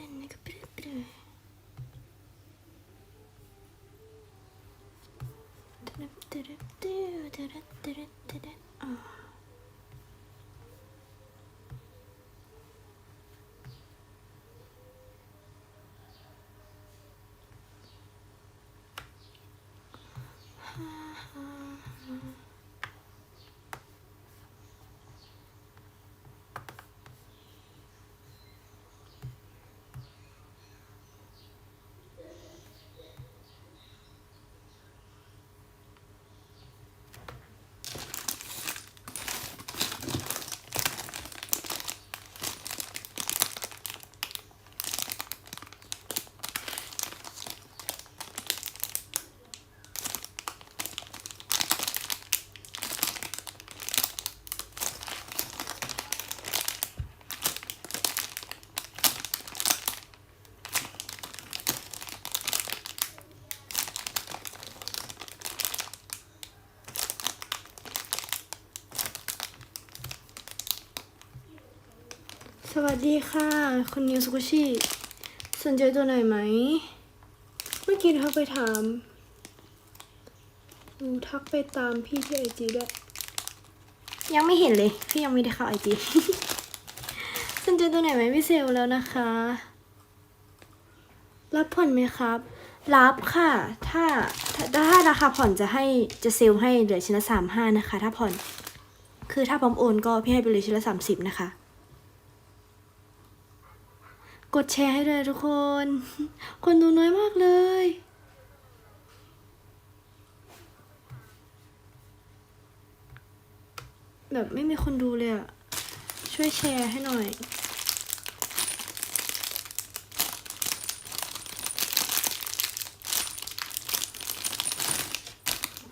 เป็นนี่ก็ปลื้มปลื้มตึ๊ดตึ๊ดตึ๊ดตึ๊ดตึ๊ดตึ๊ดตึ๊ดอ่า สวัสดีค่ะ คุณนิวสกุชิสนใจตัวไหนไหม เมื่อกี้ทักไปถามดูทักไปตามพี่ที่ไอจีด้วย ยังไม่เห็นเลย พี่ยังไม่ได้เข้าไอจีสนใจตัวไหนไหมพี่เซลแล้วนะคะ รับผ่อนไหมครับ รับค่ะ ถ้าถ้าถ้าราคาผ่อนจะให้จะเซลให้เหลือชิ้นละสามห้านะคะ ถ้าผ่อน คือถ้าพร้อมโอนก็พี่ให้ไปเลยชิ้นละสามสิบนะคะ กดแชร์ให้เลยทุกคน คนดูน้อยมากเลย แบบไม่มีคนดูเลยอะช่วยแชร์ให้หน่อย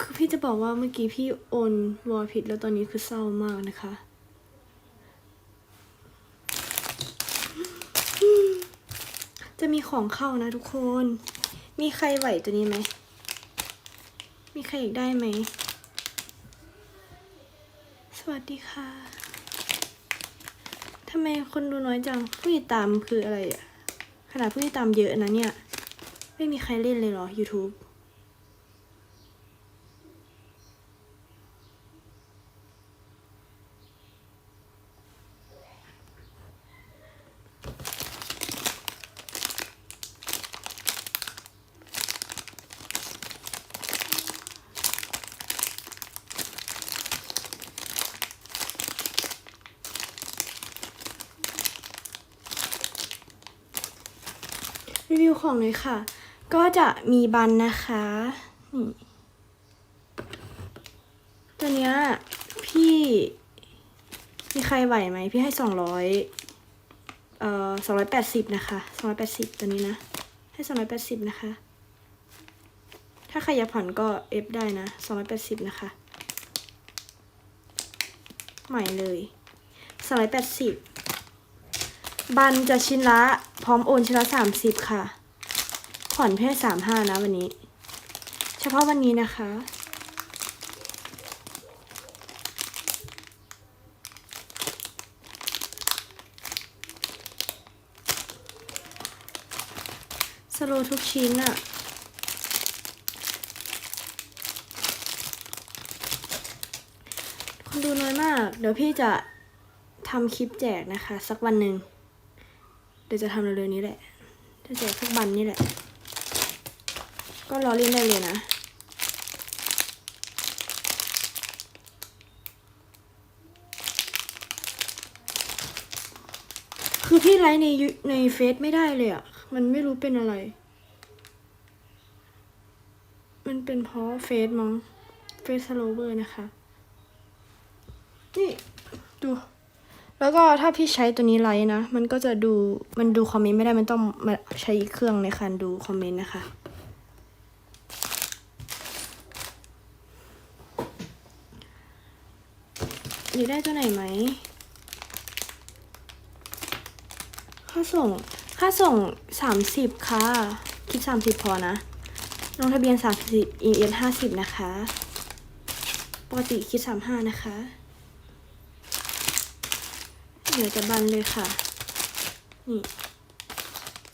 คือพี่จะบอกว่าเมื่อกี้พี่โอนวอลผิดแล้วตอนนี้คือเศร้ามากนะคะ จะมี ของเข้านะทุกคน มีใครไหวตัวนี้ไหม มีใครอยากได้ไหม สวัสดีค่ะ ทำไมคนดูน้อยจัง ผู้ติดตามคืออะไรอะขนาดผู้ติดตามเยอะนะเนี่ย ไม่มีใครเล่นเลยเหรอ YouTube รีวิวของเลยค่ะ ก็จะมีบันนะคะนี่ตัวเนี้ยพี่มีใครไหวไหมพี่ให้สองร้อยเอ่อสองร้อยแปดสิบนะคะสองร้อยแปดสิบตัวนี้นะ ให้สองร้อยแปดสิบนะคะ ถ้าใครอยากผ่อนก็เอฟได้นะสองร้อยแปดสิบนะคะ ใหม่เลยสองร้อยแปดสิบ บันจะชิ้นละ พร้อมโอนชิ้นละสามสิบค่ะ ผ่อนเพียสามห้านะวันนี้ เฉพาะวันนี้นะคะ สโลทุกชิ้นอะคนดูน้อยมาก เดี๋ยวพี่จะทำคลิปแจกนะคะ สักวันหนึ่ง เดี๋ยวจะทำเร็วๆนี้แหละ จะแจกทุกวันนี่แหละ ก็รอเล่นได้เลยนะ คือพี่ไลฟ์ในในเฟซไม่ได้เลยอะ่ะ มันไม่รู้เป็นอะไร มันเป็นเพราะเฟซมั้ง เฟซสโลเวอร์นะคะ นี่ ดู แล้วก็ถ้าพี่ใช้ตัวนี้ไลฟ์นะ มันก็จะดูมันดูคอมเมนต์ไม่ได้มันต้องมาใช้เครื่องในการดูคอมเมนต์นะคะอยากได้ตัวไหนไหมค่าส่งค่าส่งสามสิบค่ะ คิดสามสิบพอนะ ลงทะเบียนสามสิบ ES ห้าสิบนะคะ ปกติคิดสามห้านะคะ เหลือจะบันเลยค่ะ นี่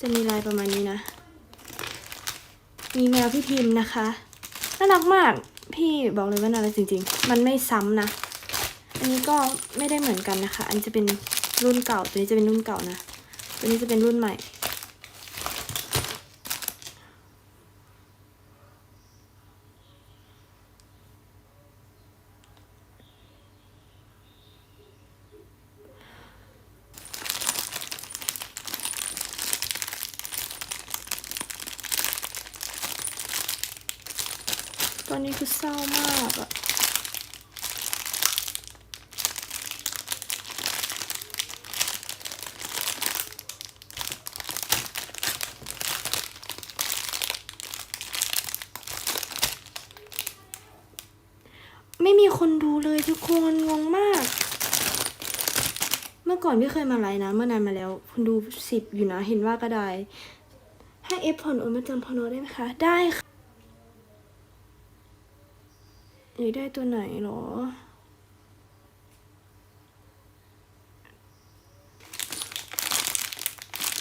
จะมีลายประมาณนี้นะ มีแมวพี่พิมพ์นะคะ น่ารักมาก พี่บอกเลยว่าน่ารักจริง ๆ มันไม่ซ้ำนะ อันนี้ก็ไม่ได้เหมือนกันนะคะ อันจะเป็นรุ่นเก่า ตัวนี้จะเป็นรุ่นเก่านะ ตัวนี้จะเป็นรุ่นใหม่ อนนี้คือเศร้ามากอะไม่มีคนดูเลยทุกคนงงมาก เมื่อก่อนพี่เคยมาไลฟ์นะ เมื่อนานมาแล้วคนดูสิบอยู่นะเห็นว่าก็ได้ให้เอฟผ่อนโอนมาจำพอนอได้ไหมคะ ได้ค่ะ อยากได้ตัวไหนหรอ